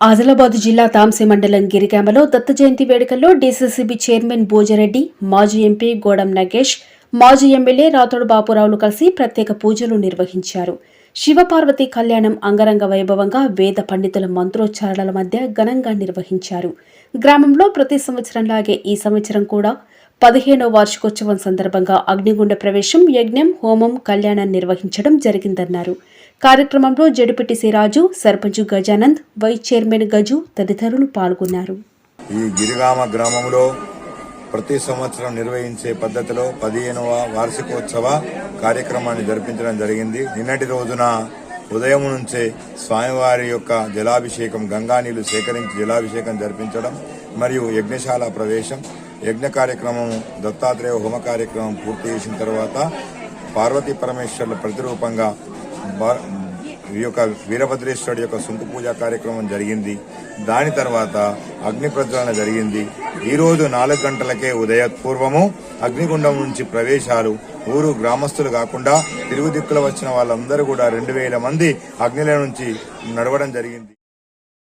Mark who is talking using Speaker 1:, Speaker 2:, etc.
Speaker 1: ఆదిలాబాద్ జిల్లా తాంసీ మండలం గిరిగామలో దత్త జయంతి వేడుకల్లో డీసీసీబీ చైర్మన్ భోజరెడ్డి మాజీ ఎంపీ గోడం నగేష్ మాజీ ఎమ్మెల్యే రాథోడ్ బాపురావులు కలిసి ప్రత్యేక పూజలు నిర్వహించారు. శివపార్వతి కళ్యాణం అంగరంగ వైభవంగా వేద పండితుల మంత్రోచ్చారణల మధ్య ఘనంగా నిర్వహించారు. గ్రామంలో ప్రతి సంవత్సరంలాగే ఈ సంవత్సరం కూడా పదిహేనో వార్షికోత్సవం సందర్భంగా అగ్నిగుండ ప్రవేశం యజ్ఞం హోమం కళ్యాణం నిర్వహించడం జరిగిందన్నారు. కార్యక్రమంలో జడిపిటి శ్రీరాజు సర్పంచ్ గజానంద్ వైస్ చైర్మన్ గజు తదితరులు పాల్గొన్నారు.
Speaker 2: ఈ గిరిగామ గ్రామంలో ప్రతి సంవత్సరం నిర్వహించే పద్ధతిలో పదిహేనవ వార్షికోత్సవ కార్యక్రమాన్ని జరిపించడం జరిగింది. నిన్నటి రోజున ఉదయం నుంచే స్వామివారి యొక్క జలాభిషేకం గంగానీళ్ళు సేకరించి జలాభిషేకం జరిపించడం మరియు యజ్ఞశాల ప్రవేశం యజ్ఞ కార్యక్రమం దత్తాత్రేయ హోమ కార్యక్రమం పూర్తి చేసిన తర్వాత పార్వతీ పరమేశ్వర్ల ప్రతిరూపంగా ఈ యొక్క వీరభద్రేశ్వరుడి యొక్క సుంకు పూజ కార్యక్రమం జరిగింది. దాని తర్వాత అగ్ని ప్రజ్వలన జరిగింది. ఈరోజు నాలుగు గంటలకే ఉదయ పూర్వము అగ్నిగుండం నుంచి ప్రవేశాలు ఊరు గ్రామస్తులు కాకుండా తిరుగు దిక్కుల వచ్చిన వాళ్ళందరూ కూడా రెండు వేల మంది అగ్నిల నుంచి నడవడం జరిగింది.